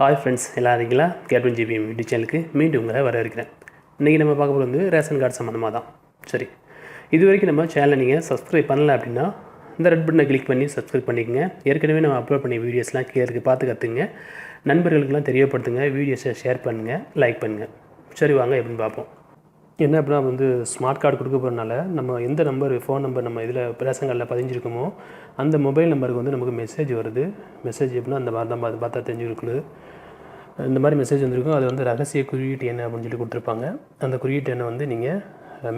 Hi friends எல்லாம் இருக்கீங்களா? GB GBM YouTube சேனலுக்கு மீண்டும் உங்களை வரவேற்கிறேன். இன்றைக்கி நம்ம பார்க்க போகிறது வந்து ரேஷன் கார்டு சம்மந்தமாக தான் சரி. இது வரைக்கும் நம்ம சேனலை நீங்கள் சப்ஸ்கிரைப் பண்ணல அப்படின்னா இந்த ரெட் பட்டனை கிளிக் பண்ணி சப்ஸ்கிரைப் பண்ணிக்கோங்க. ஏற்கனவே நம்ம அப்லோட் பண்ணி வீடியோஸ்லாம் கீழே இருக்குது பார்த்து கற்றுங்க நண்பர்களுக்கெல்லாம் தெரியப்படுத்துங்க வீடியோஸை ஷேர் பண்ணுங்கள் லைக் பண்ணுங்கள் சரி வாங்க எப்படின்னு பார்ப்போம். என்ன அப்படின்னா வந்து ஸ்மார்ட் கார்டு கொடுக்க போகிறனால நம்ம எந்த நம்பர் ஃபோன் நம்பர் நம்ம இதில் ரேஷன் கார்டில் பதிஞ்சிருக்கோமோ அந்த மொபைல் நம்பருக்கு வந்து நமக்கு மெசேஜ் வருது. மெசேஜ் எப்படின்னா அந்த மாதிரி தான் அது பார்த்தா தெரிஞ்சுருக்குது. இந்த மாதிரி மெசேஜ் வந்திருக்கும். அது வந்து ரகசிய குறியீட்டு என்ன அப்படின்னு சொல்லி கொடுத்துருப்பாங்க. அந்த குறியீட்டு எண்ணை வந்து நீங்கள்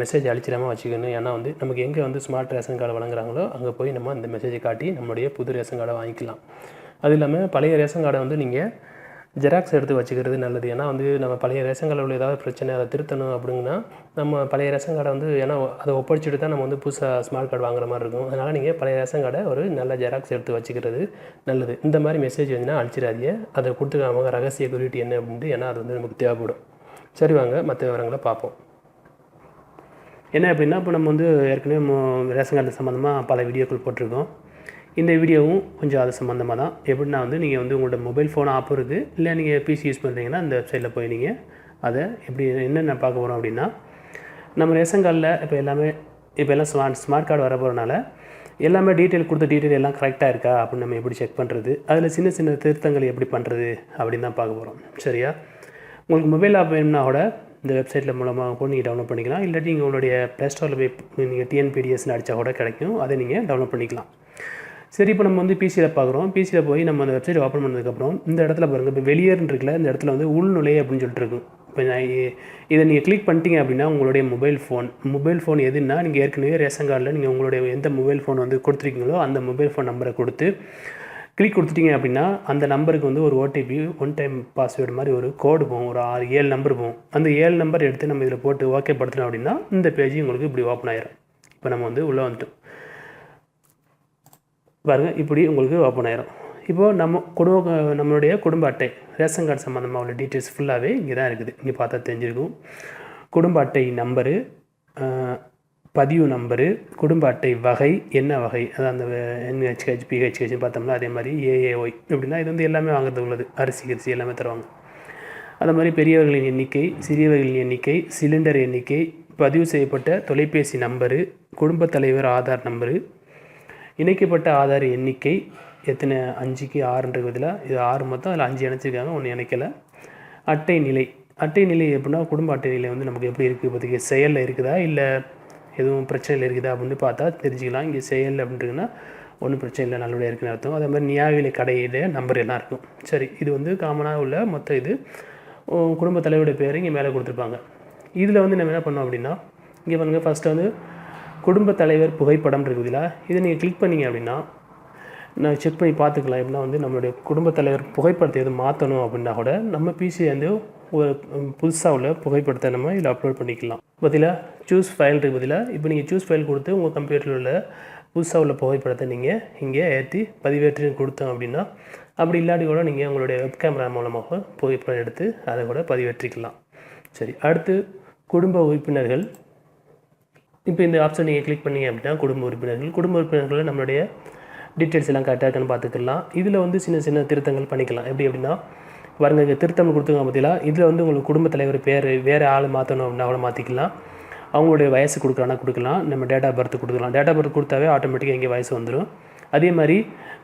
மெசேஜ் அழிச்சிடாமல் வச்சுக்கணும். ஏன்னா வந்து நமக்கு எங்கே வந்து ஸ்மார்ட் ரேஷன் கார்டு வழங்குறாங்களோ அங்கே போய் நம்ம அந்த மெசேஜை காட்டி நம்மளுடைய புது ரேஷன் கார்டை வாங்கிக்கலாம். அது இல்லாமல் பழைய ரேஷன் கார்டை வந்து நீங்கள் ஜெராக்ஸ் எடுத்து வச்சுக்கிறது நல்லது. ஏன்னா வந்து நம்ம பழைய ரேஷன் கார்டில் உள்ள ஏதாவது பிரச்சனை அதை திருத்தணும் அப்படின்னா நம்ம பழைய ரேஷன் கார்டை வந்து ஏன்னா அதை ஒப்படைச்சிட்டு தான் நம்ம வந்து புதுசாக ஸ்மார்ட் கார்டு வாங்குற மாதிரி இருக்கும். அதனால் நீங்கள் பழைய ரேஷன் கார்டை ஒரு நல்ல ஜெராக்ஸ் எடுத்து வச்சுக்கிறது நல்லது. இந்த மாதிரி மெசேஜ் வந்துன்னா அழிச்சிடாதீங்க. அதை கொடுத்துக்காம ரகசிய குறியீட்டு என்ன அப்படின்ட்டு ஏன்னா அது வந்து நமக்கு தேவைப்படும். சரி வாங்க மற்ற விவரங்களை பார்ப்போம். என்ன அப்படின்னா இப்போ நம்ம வந்து ஏற்கனவே ரேஷன் கார்டு சம்மந்தமாக பல வீடியோக்கள் போட்டிருக்கோம். இந்த வீடியோவும் கொஞ்சம் அது சம்மந்தமாக தான். எப்படின்னா வந்து நீங்கள் வந்து உங்களோட மொபைல் ஃபோன் ஆப் இருக்குது இல்லை நீங்கள் பிசி யூஸ் பண்ணுறீங்கன்னா அந்த வெப்சைட்டில் போய் நீங்கள் அதை எப்படி என்னென்ன பார்க்க போகிறோம் அப்படின்னா நம்ம ரேஷன் கார்டில் இப்போ எல்லாமே இப்போ எல்லாம் ஸ்மார்ட் ஸ்மார்ட் கார்டு வர போகிறனால எல்லாமே டீட்டெயில் கொடுத்த டீட்டெயில் எல்லாம் கரெக்டாக இருக்கா அப்படின்னு நம்ம எப்படி செக் பண்ணுறது அதில் சின்ன சின்ன திருத்தங்கள் எப்படி பண்ணுறது அப்படின்னு தான் பார்க்க போகிறோம் சரியா? உங்களுக்கு மொபைல் ஆப் வேணும்னா கூட இந்த வெப்சைட்டில் மூலமாக கூட நீங்கள் டவுன்லோட் பண்ணிக்கலாம். இல்லாட்டி நீங்கள் உங்களுடைய ப்ளே ஸ்டோரில் போய் நீங்கள் டிஎன்பிடிஎஸ்னு அடித்தா கூட கிடைக்கும். அதை நீங்கள் டவுன்லோட் பண்ணிக்கலாம். சரி இப்போ நம்ம வந்து பிசியில் பார்க்குறோம் பிசியில் போய் நம்ம அந்த வெப்சைட் ஓப்பன் பண்ணதுக்கப்புறம் இந்த இடத்துல பாருங்கள் இப்போ வெளியேன்னு இருக்குல்ல இந்த இடத்துல வந்து உள்நுழை அப்படின்னு சொல்லிட்டு இருக்கும். இப்போ நான் இதை நீங்கள் கிளிக் பண்ணிட்டீங்க அப்படின்னா உங்களுடைய மொபைல் ஃபோன் மொபைல் ஃபோன் எதுன்னா நீங்கள் ஏற்கனவே ரேஷன் கார்டில் நீங்கள் உங்களுடைய எந்த மொபைல் ஃபோன் வந்து கொடுத்துருக்கீங்களோ அந்த மொபைல் ஃபோன் நம்பரை கொடுத்து கிளிக் கொடுத்துட்டீங்க அப்படின்னா அந்த நம்பருக்கு வந்து ஒரு ஓடிபி ஒன் டைம் பாஸ்வேர்டு மாதிரி ஒரு கோடு போகும். ஒரு ஆறு ஏழு நம்பர் போகும். அந்த ஏழு நம்பர் எடுத்து நம்ம இதில் போட்டு ஓகே படுத்தினோம் அப்படின்னா இந்த பேஜ் உங்களுக்கு இப்படி ஓப்பன் ஆயிரும். இப்போ நம்ம வந்து உள்ளே வந்துட்டோம். பாருங்கள் இப்படி உங்களுக்கு ஓப்பன் ஆயிரும். இப்போது நம்ம குடும்ப நம்மளுடைய குடும்ப அட்டை ரேஷன் கார்டு சம்மந்தமாக உள்ள டீட்டெயில்ஸ் ஃபுல்லாகவே இங்கே தான் இருக்குது. இங்கே பார்த்தா தெரிஞ்சிருக்கும். குடும்ப அட்டை நம்பரு பதிவு நம்பரு குடும்ப அட்டை வகை என்ன வகை அதாவது அந்த என்ஹெச்ஹெச் பிஹெச்ஹெச்னு பார்த்தோம்னா அதே மாதிரி ஏஏஒய் அப்படின்னா இது வந்து எல்லாமே வாங்குறது உள்ளது. அரிசி கரிசி எல்லாமே தருவாங்க. அதே மாதிரி பெரியவர்களின் எண்ணிக்கை சிறியவர்களின் எண்ணிக்கை சிலிண்டர் எண்ணிக்கை பதிவு செய்யப்பட்ட தொலைபேசி நம்பரு குடும்பத் தலைவர் ஆதார் நம்பரு இணைக்கப்பட்ட ஆதார் எண்ணிக்கை எத்தனை? அஞ்சுக்கு ஆறுன்ற பதிலாக இது ஆறு மொத்தம் அதில் அஞ்சு இணைச்சிருக்காங்க ஒன்று இணைக்கலை. அட்டை நிலை. அட்டை நிலை எப்படின்னா குடும்ப அட்டை நிலை வந்து நமக்கு எப்படி இருக்குது இப்போதைக்கு செயலில் இருக்குதா? இல்லை எதுவும் பிரச்சனையில் இருக்குதா? அப்படின்னு பார்த்தா தெரிஞ்சுக்கலாம். இங்கே செயல் அப்படின்றதுன்னா ஒன்றும் பிரச்சனை இல்லை நல்லபடியாக இருக்குன்னு அர்த்தம். அதே மாதிரி நியாயவிலை கடையில் நம்பர் எல்லாம் இருக்கும். சரி இது வந்து காமனாக உள்ள மொத்த இது குடும்ப தலைவருடைய பேர் இங்கே மேலே கொடுத்துருப்பாங்க. இதில் வந்து நம்ம என்ன பண்ணோம் அப்படின்னா இங்கே பாருங்கள் ஃபஸ்ட்டு வந்து குடும்ப தலைவர் புகைப்படம் இருக்குதுல இதை நீங்கள் கிளிக் பண்ணீங்க அப்படின்னா நான் செக் பண்ணி பார்த்துக்கலாம். எப்படின்னா வந்து நம்மளுடைய குடும்பத் தலைவர் புகைப்படத்தை எதுவும் மாற்றணும் அப்படின்னா கூட நம்ம பிசி வந்து ஒரு புதுசாக உள்ள புகைப்படத்தை நம்ம இதில் அப்லோட் பண்ணிக்கலாம். பதிலாக சூஸ் ஃபைல் இருக்கு பதிலாக இப்போ நீங்கள் சூஸ் ஃபைல் கொடுத்து உங்கள் கம்ப்யூட்டரில் உள்ள புதுசாக உள்ள புகைப்படத்தை நீங்கள் இங்கே ஏற்றி பதிவேற்றி கொடுத்தோம் அப்படின்னா அப்படி இல்லாட்டி கூட நீங்கள் உங்களுடைய வெப் கேமரா மூலமாக புகைப்படம் எடுத்து அதை கூட பதிவேற்றிக்கலாம். சரி அடுத்து குடும்ப உறுப்பினர்கள் இப்போ இந்த ஆப்ஷன் நீங்கள் கிளிக் பண்ணீங்க அப்படின்னா குடும்ப உறுப்பினர்கள் குடும்ப உறுப்பினர்களில் நம்மளுடைய டீட்டெயில்ஸ் எல்லாம் கரெக்டாக இருக்கான்னு பார்த்துக்கலாம். இதில் வந்து சின்ன சின்ன திருத்தங்கள் பண்ணிக்கலாம். எப்படி அப்படின்னா பாருங்க இங்கே திருத்தம் கொடுத்துங்க பார்த்தீங்களா இதில் வந்து உங்களுக்கு குடும்ப தலைவர் பேர் வேறு ஆள் மாற்றணும் அப்படின்னா கூட மாற்றிக்கலாம் அவங்களுடைய வயசு கொடுக்குறானா கொடுக்கலாம். நம்ம டேட் ஆஃப் பர்த் கொடுக்கலாம். டேட் ஆஃப் பர்த் கொடுத்தாவே ஆட்டோமேட்டிக்காக இங்கே வயசு வந்துடும் அதே மாதிரி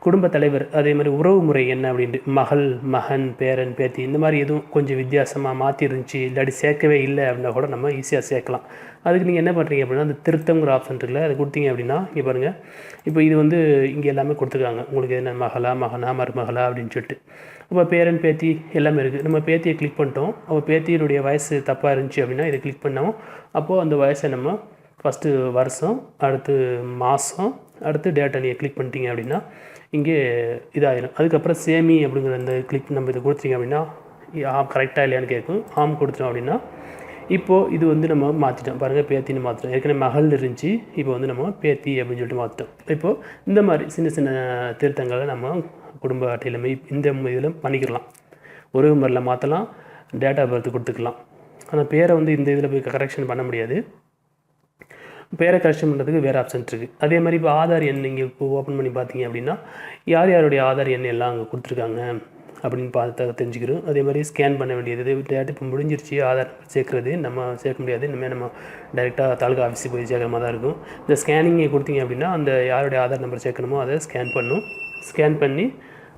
குடும்ப தலைவர் அதே மாதிரி உறவு முறை என்ன அப்படின்ட்டு மகள் மகன் பேரன் பேத்தி இந்த மாதிரி எதுவும் கொஞ்சம் வித்தியாசமாக மாற்றி இருந்துச்சு இல்லாட்டி சேர்க்கவே இல்லை அப்படின்னா கூட நம்ம ஈஸியாக சேர்க்கலாம். அதுக்கு நீங்கள் என்ன பண்ணுறீங்க அப்படின்னா அந்த திருத்தங்கிற ஆப்ஷன் இருக்குல்ல அதை கொடுத்தீங்க அப்படின்னா இங்கே பாருங்கள் இப்போ இது வந்து இங்கே எல்லாமே கொடுத்துருக்காங்க. உங்களுக்கு என்ன மகளா மகனா மருமகளா அப்படின்னு சொல்லிட்டு. அப்போ பேரன் பேத்தி எல்லாமே இருக்குது நம்ம பேத்தியை கிளிக் பண்ணிட்டோம். அப்போ பேத்தியினுடைய வயசு தப்பாக இருந்துச்சு அப்படின்னா இதை கிளிக் பண்ணோம். அப்போது அந்த வயசை நம்ம ஃபஸ்ட்டு வருஷம் அடுத்து மாதம் அடுத்து டேட்டா நீங்கள் கிளிக் பண்ணிட்டீங்க அப்படின்னா இங்கே இதாகிடும் அதுக்கப்புறம் சேமி அப்படிங்கிற அந்த கிளிக் நம்ம இதை கொடுத்தீங்க அப்படின்னா ஆம் கரெக்டாக இல்லையான்னு கேட்கும். ஆம் கொடுத்துட்டோம் அப்படின்னா இப்போது இது வந்து நம்ம மாற்றிட்டோம் பாருங்கள் பேத்தின்னு மாற்றிட்டோம் ஏற்கனவே மகள் இருந்துச்சு இப்போ வந்து நம்ம பேத்தி அப்படின்னு சொல்லிட்டு மாற்றிட்டோம் இப்போது இந்த மாதிரி சின்ன சின்ன திருத்தங்களை நம்ம குடும்ப அட்டையில் இந்த இதில் பண்ணிக்கலாம். உறவு முறையில் மாற்றலாம் டேட்டா ஆஃப் பர்த் கொடுத்துக்கலாம். ஆனால் பேரை வந்து இந்த இதில் போய் கரெக்ஷன் பண்ண முடியாது. பேரை கரெக்ஷன் பண்ணுறதுக்கு வேறு ஆப்ஷன் இருக்குது அதே மாதிரி இப்போ ஆதார் எண் நீங்கள் இப்போ ஓப்பன் பண்ணி பார்த்தீங்க அப்படின்னா யார் யாருடைய ஆதார் எண் எல்லாம் அங்கே கொடுத்துருக்காங்க அப்படின்னு பார்த்து தெரிஞ்சுக்கிறோம். அதே மாதிரி ஸ்கேன் பண்ண வேண்டியது டேட்டு இப்போ முடிஞ்சிருச்சு ஆதார் சேர்க்குறது நம்ம சேர்க்க முடியாது இனிமேல் நம்ம டைரெக்டாக தாலுகா ஆஃபீஸுக்கு போய் சேர்க்குற மாதிரி தான் இருக்கும். இந்த ஸ்கேனிங்கை கொடுத்தீங்க அப்படின்னா அந்த யாருடைய ஆதார் நம்பர் சேர்க்கணுமோ அதை ஸ்கேன் பண்ணும். ஸ்கேன் பண்ணி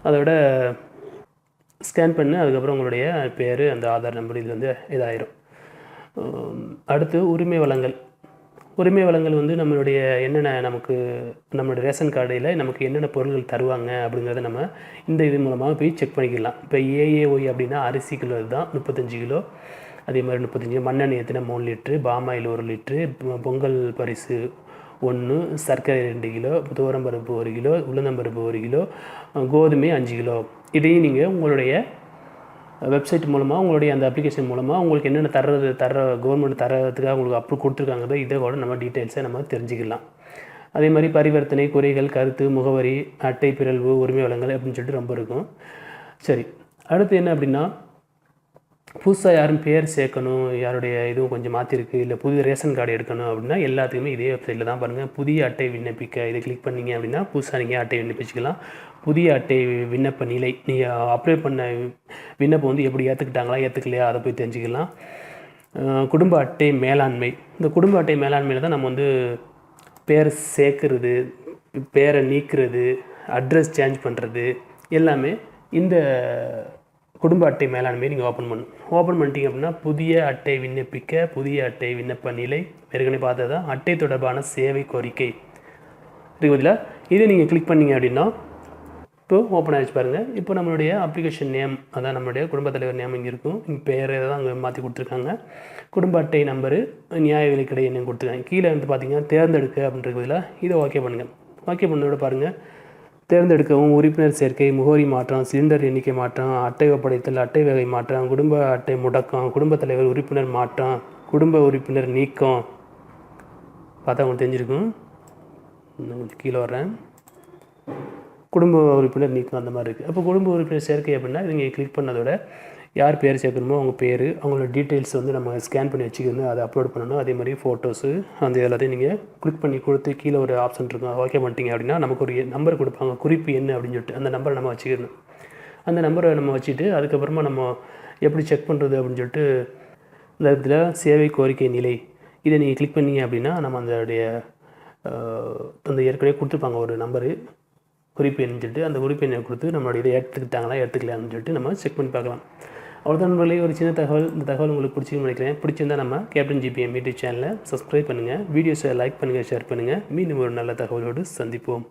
அதோட ஸ்கேன் பண்ணி அதுக்கப்புறம் உங்களுடைய பேர் அந்த ஆதார் நம்பர் இது வந்து இதாயிரும். அடுத்து உரிமை வளங்கள் உரிமை வளங்கள் வந்து நம்மளுடைய என்னென்ன நமக்கு நம்மளுடைய ரேஷன் கார்டில் நமக்கு என்னென்ன பொருட்கள் தருவாங்க அப்படிங்கிறத நம்ம இந்த இது மூலமாக போய் செக் பண்ணிக்கலாம். இப்போ ஏஏஒய் அப்படின்னா அரிசி கிலோ தான் முப்பத்தஞ்சு கிலோ. அதே மாதிரி முப்பத்தஞ்சு மண்ணெண்ணெய் எத்தனை? மூணு லிட்ரு பாமாயில் ஒரு லிட்ரு பொங்கல் பரிசு ஒன்று சர்க்கரை ரெண்டு கிலோ. துவரம்பருப்பு ஒரு கிலோ. உளுந்தம்பருப்பு ஒரு கிலோ. கோதுமை அஞ்சு கிலோ. இதையும் நீங்கள் உங்களுடைய வெப்சைட் மூலமாக உங்களுடைய அந்த அப்ளிகேஷன் மூலமாக உங்களுக்கு என்னென்ன தர்றது தர கவர்மெண்ட் தரதுக்காக உங்களுக்கு அப்ரூவ் கொடுத்துருக்காங்களோ இதை கூட நம்ம டீட்டெயில்ஸை நம்ம தெரிஞ்சுக்கலாம். அதே மாதிரி பரிவர்த்தனை குறைகள் கருத்து முகவரி அட்டை பிறழ்வு உரிமை வளங்கள் அப்படின்னு சொல்லிட்டு ரொம்ப இருக்கும். சரி அடுத்து என்ன அப்படின்னா புதுசாக யாரும் பேர் சேர்க்கணும் யாருடைய இதுவும் கொஞ்சம் மாற்றிருக்கு இல்லை புது ரேஷன் கார்டு எடுக்கணும் அப்படின்னா எல்லாத்துக்குமே இதே வெப்சைட்டில் தான் பாருங்கள் புதிய அட்டை விண்ணப்பிக்க இதை கிளிக் பண்ணீங்க அப்படின்னா புதுசாக நீங்கள் அட்டை விண்ணப்பிச்சுக்கலாம். புதிய அட்டை விண்ணப்ப நிலை நீங்கள் அப்ளை பண்ண விண்ணப்பம் வந்து எப்படி ஏற்றுக்கிட்டாங்களா ஏற்றுக்கலையா அதை போய் தெரிஞ்சுக்கலாம். குடும்ப அட்டை மேலாண்மை. இந்த குடும்ப அட்டை மேலாண்மையில் தான் நம்ம வந்து பேர் சேர்க்கறது பேரை நீக்கிறது அட்ரஸ் சேஞ்ச் பண்ணுறது எல்லாமே இந்த குடும்ப அட்டை மேலாண்மை நீங்கள் ஓப்பன் பண்ணணும் ஓப்பன் பண்ணிட்டீங்க அப்படின்னா புதிய அட்டை விண்ணப்பிக்க புதிய அட்டை விண்ணப்ப நிலை ஏற்கனவே பார்த்தது? தான் அட்டை தொடர்பான சேவை கோரிக்கை. இருக்கு இதை நீங்கள் கிளிக் பண்ணீங்க அப்படின்னா இப்போ ஓப்பன் ஆகிடுச்சு பாருங்கள் இப்போ நம்மளுடைய அப்ளிகேஷன் நேம் அதான் நம்மளுடைய குடும்பத் தலைவர் நேம் இங்கே இருக்கும். இங்கே பேர் தான் அங்கே மாற்றி கொடுத்துருக்காங்க. குடும்ப அட்டை நம்பரு நியாய விலைக்கடை என்ன கொடுத்துருக்காங்க. கீழே வந்து பார்த்தீங்கன்னா தேர்ந்தெடுக்க அப்படின்றதுல பதிலாக இதை ஓகே பண்ணுங்கள் ஓகே பண்ணதோட பாருங்கள் தேர்ந்தெடுக்கவும் உறுப்பினர் சேர்க்கை முகவரி மாற்றம் சிலிண்டர் எண்ணிக்கை மாற்றம் அட்டை ஒப்படைத்தல் அட்டை வகை மாற்றம் குடும்ப அட்டை முடக்கம் குடும்பத் தலைவர் உறுப்பினர் மாற்றம் குடும்ப உறுப்பினர் நீக்கம். பார்த்தா உங்களுக்கு தெரிஞ்சிருக்கும். இன்னும் கொஞ்சம் கீழே வர்றேன். குடும்ப உறுப்பினர் நீக்கம் அந்த மாதிரி இருக்குது அப்போ குடும்ப உறுப்பினர் சேர்க்கை அப்படின்னா நீங்கள் கிளிக் பண்ணதோட யார் பேர் சேர்க்கணுமோ அவங்க பேர் அவங்களோட டீட்டெயில்ஸ் வந்து நம்ம ஸ்கேன் பண்ணி வச்சுக்கணும் அதை அப்லோட் பண்ணணும் அதே மாதிரி ஃபோட்டோஸு அந்த எல்லாத்தையும் நீங்கள் கிளிக் பண்ணி கொடுத்து கீழே ஒரு ஆப்ஷன் இருக்கும். ஓகே பண்ணிட்டீங்க அப்படின்னா நமக்கு ஒரு நம்பர் கொடுப்பாங்க. குறிப்பு என்ன அப்படின்னு சொல்லிட்டு அந்த நம்பரை நம்ம வச்சுக்கணும் அந்த நம்பரை நம்ம வச்சுட்டு அதுக்கப்புறமா நம்ம எப்படி செக் பண்ணுறது அப்படின்னு சொல்லிட்டு இந்த இடத்துல சேவை கோரிக்கை நிலை இதை நீங்கள் கிளிக் பண்ணீங்க அப்படின்னா நம்ம அதோடைய அந்த ஏற்கனவே கொடுத்துருப்பாங்க ஒரு நம்பரு குறிப்பு எண்ணு சொல்லிட்டு அந்த குறிப்பு எண்ணை கொடுத்து நம்மளுடைய இதை எடுத்துக்கிட்டாங்களா எடுத்துக்கலாம்னு சொல்லிட்டு நம்ம செக் பண்ணி பார்க்கலாம். அவ்வளோதான் நண்பர்களே ஒரு சின்ன தகவல் இந்த தகவல் உங்களுக்கு பிடிச்சிருக்குன்னு நினைக்கிறேன். பிடிச்சிருந்தா நம்ம கேப்டன் ஜிபிஎம் யூடியூப் சேனலை சப்ஸ்கிரைப் பண்ணுங்கள் வீடியோஸை லைக் பண்ணுங்கள் ஷேர் பண்ணுங்கள் மீண்டும் ஒரு நல்ல தகவலோடு சந்திப்போம்.